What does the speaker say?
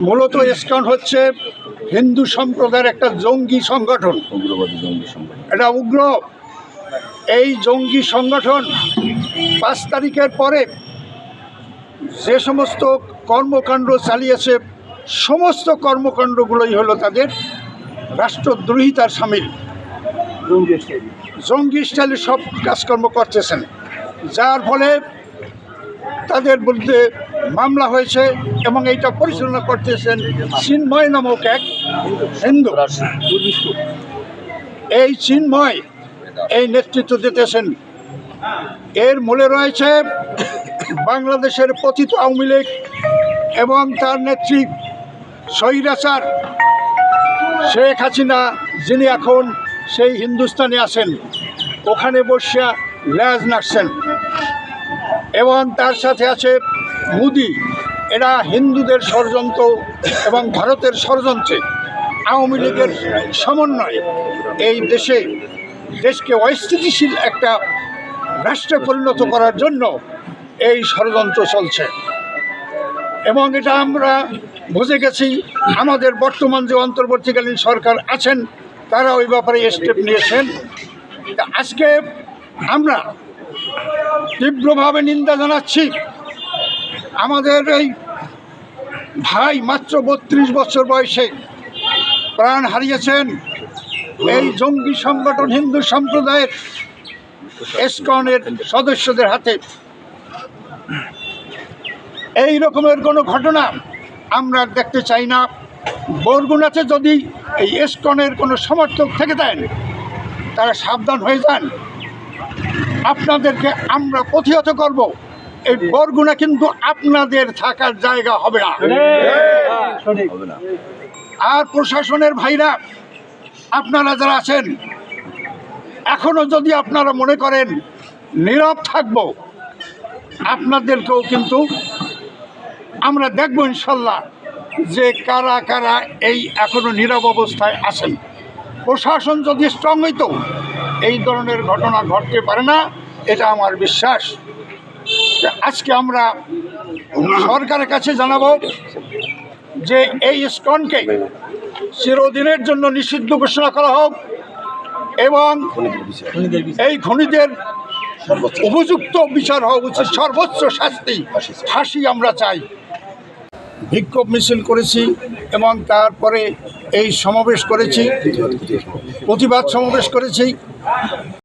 মূলত ইসকন হচ্ছে হিন্দু সম্প্রদায়ের একটা জঙ্গি সংগঠন। উগ্রবাদী জঙ্গি সংগঠন। এটা উগ্র। এই জঙ্গি সংগঠন পাঁচ তারিখের পরে যে সমস্ত কর্মকাণ্ড চালিয়েছে সমস্ত কর্মকাণ্ডগুলোই হলো তাদের রাষ্ট্রদ্রোহিতার সামিল। জঙ্গি স্টাইলে। সব কাজকর্ম করতেছেন। যার ফলে তাদের বিরুদ্ধে মামলা হয়েছে এবং এইটা পরিচালনা করতেছেন চিন্ময় নামক এক হিন্দু। এই চিন্ময় এই নেতৃত্ব দিতেছেন। এর মূলে রয়েছে বাংলাদেশের পতিত আওয়ামী লীগ এবং তার নেত্রী স্বৈরাচার শেখ হাসিনা, যিনি এখন সেই হিন্দুস্তানে আছেন। ওখানে বসিয়া ল্যাজ নাড়ছেন। এবং তার সাথে আছে মোদি। এরা হিন্দুদের ষড়যন্ত্র এবং ভারতের ষড়যন্ত্রে আওয়ামী লীগের সমন্বয়ে এই দেশে, দেশকে অস্থিতিশীল একটা রাষ্ট্রে পরিণত করার জন্য এই ষড়যন্ত্র চলছে। এবং এটা আমরা বুঝে গেছি, আমাদের বর্তমান যে অন্তর্বর্তীকালীন সরকার আছেন, তারা ওই ব্যাপারে স্টেপ নিয়েছেন। আজকে আমরা তীব্রভাবে নিন্দা জানাচ্ছি। আমাদের এই ভাই মাত্র বত্রিশ বছর বয়সে প্রাণ হারিয়েছেন এই জঙ্গি সংগঠন হিন্দু সম্প্রদায়ের এসকনের সদস্যদের হাতে। এই রকমের কোনো ঘটনা আমরা দেখতে চাই না। বরগুনাতে যদি এই এসকনের কোনো সমর্থক থেকে দেন, তারা সাবধান হয়ে যান। আপনাদেরকে আমরা প্রতিহত করব। এই বরগুনা কিন্তু আপনাদের থাকার জায়গা হবে না। আর প্রশাসনের ভাইরা, আপনারা যারা আছেন, এখনও যদি আপনারা মনে করেন নীরব থাকব, আপনাদেরকেও কিন্তু আমরা দেখব ইনশাল্লাহ যে কারা কারা এই এখনও নীরব অবস্থায় আছেন। প্রশাসন যদি স্ট্রং হইতো, এই ধরনের ঘটনা ঘটতে পারে না, এটা আমার বিশ্বাস। আজকে আমরা সরকারের কাছে জানাব যে এই স্কনকে চিরদিনের জন্য নিষিদ্ধ ঘোষণা করা হোক এবং এই খনিদের উপযুক্ত বিচার হওয়া উচিত। সর্বোচ্চ শাস্তি ফাঁসি আমরা চাই। বিক্ষোভ মিছিল করেছি এবং তারপরে এই সমাবেশ করেছি প্রতিবাদ সমাবেশ করেছি।